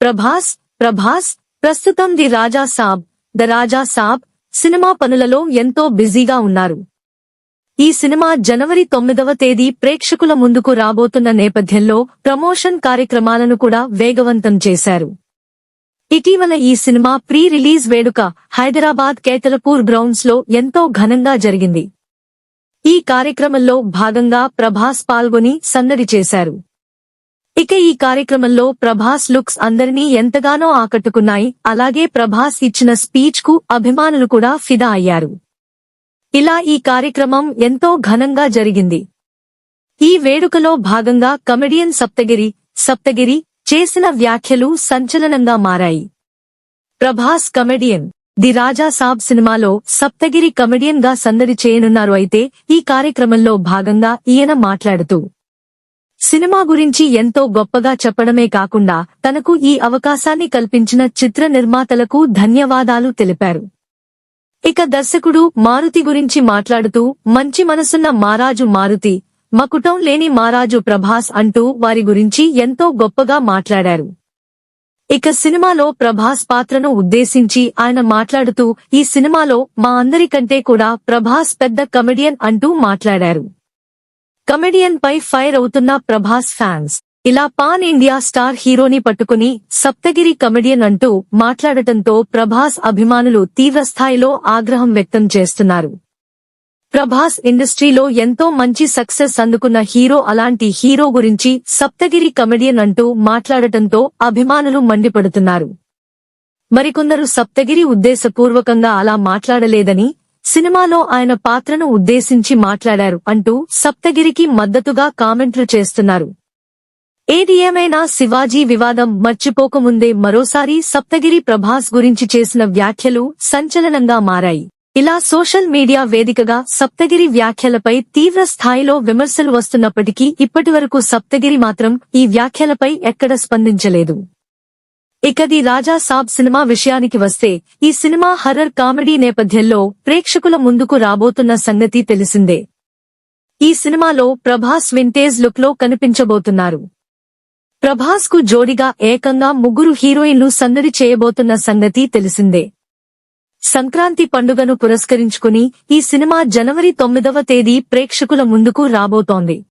ప్రభాస్ ప్రభాస్ ప్రస్తుతం the Raja Saab the Raja Saab cinema పనులలో ఎంతో బిజీగా ఉన్నారు. ఈ సినిమా జనవరి తొమ్మిదవ తేదీ ప్రేక్షకుల ముందుకు రాబోతున్న నేపథ్యంలో ప్రమోషన్ కార్యక్రమాలను కూడా వేగవంతం చేశారు. ఇటీవల ఈ సినిమా ప్రీ రిలీజ్ వేడుక హైదరాబాద్ కేతలపూర్ గ్రౌండ్స్లో ఎంతో ఘనంగా జరిగింది. ఈ కార్యక్రమంలో భాగంగా ప్రభాస్ పాల్గొని సందడి చేశారు. ఇక ఈ కార్యక్రమంలో ప్రభాస్ లుక్స్ అందరినీ ఎంతగానో ఆకట్టుకున్నాయి. అలాగే ప్రభాస్ ఇచ్చిన స్పీచ్కు అభిమానులు కూడా ఫిదా అయ్యారు. ఇలా ఈ కార్యక్రమం ఎంతో ఘనంగా జరిగింది. ఈ వేడుకలో భాగంగా కమెడియన్ సప్తగిరి సప్తగిరి చేసిన వ్యాఖ్యలు సంచలనంగా మారాయి. ప్రభాస్ కమెడియన్ ది రాజా సాబ్ సినిమాలో సప్తగిరి కమెడియన్గా సందడి చేయనున్నారు అయితే ఈ కార్యక్రమంలో భాగంగా ఈయన మాట్లాడుతూ సినిమా గురించి ఎంతో గొప్పగా చెప్పడమే కాకుండా తనకు ఈ అవకాశాన్ని కల్పించిన చిత్ర నిర్మాతలకు ధన్యవాదాలు తెలిపారు. ఇక దర్శకుడు మారుతి గురించి మాట్లాడుతూ మంచి మనసున్న మారాజు మారుతి మకుటం లేని మారాజు ప్రభాస్ అంటూ వారి గురించి ఎంతో గొప్పగా మాట్లాడారు. ఇక సినిమాలో ప్రభాస్ పాత్రను ఉద్దేశించి ఆయన మాట్లాడుతూ ఈ సినిమాలో మా అందరికంటే కూడా ప్రభాస్ పెద్ద కమెడియన్ అంటూ మాట్లాడారు. కమెడియన్ పై ఫైర్ అవుతున్న ప్రభాస్ ఫ్యాన్స్. ఇలా పాన్ ఇండియా స్టార్ హీరోని పట్టుకుని సప్తగిరి కమెడియన్ అంటూ మాట్లాడటంతో ప్రభాస్ అభిమానులు తీవ్రస్థాయిలో ఆగ్రహం వ్యక్తం చేస్తున్నారు. ప్రభాస్ ఇండస్ట్రీలో ఎంతో మంచి సక్సెస్ అందుకున్న హీరో అలాంటి హీరో గురించి సప్తగిరి కమెడియన్ అంటూ మాట్లాడటంతో అభిమానులు మండిపడుతున్నారు. మరికొందరు సప్తగిరి ఉద్దేశపూర్వకంగా అలా మాట్లాడలేదని సినిమాలో ఆయన పాత్రను ఉద్దేశించి మాట్లాడారు అంటూ సప్తగిరికి మద్దతుగా కామెంట్లు చేస్తున్నారు. ఏది ఏమైనా శివాజీ వివాదం మర్చిపోకముందే మరోసారి సప్తగిరి ప్రభాస్ గురించి చేసిన వ్యాఖ్యలు సంచలనంగా మారాయి. ఇలా సోషల్ మీడియా వేదికగా సప్తగిరి వ్యాఖ్యలపై తీవ్ర స్థాయిలో విమర్శలు వస్తున్నప్పటికీ ఇప్పటివరకు సప్తగిరి మాత్రం ఈ వ్యాఖ్యలపై ఎక్కడ స్పందించలేదు. ఇకది రాజా సాబ్ సినిమా విషయానికి వస్తే ఈ సినిమా హర్రర్ కామెడీ నేపథ్యంలో ప్రేక్షకుల ముందుకు రాబోతున్న సంగతి తెలిసిందే. ఈ సినిమాలో ప్రభాస్ వింటేజ్ లుక్లో కనిపించబోతున్నారు. ప్రభాస్కు జోడిగా ఏకంగా ముగ్గురు హీరోయిన్లు సందడి చేయబోతున్న సంగతి తెలిసిందే. సంక్రాంతి పండుగను పురస్కరించుకుని ఈ సినిమా జనవరి తొమ్మిదవ తేదీ ప్రేక్షకుల ముందుకు రాబోతోంది.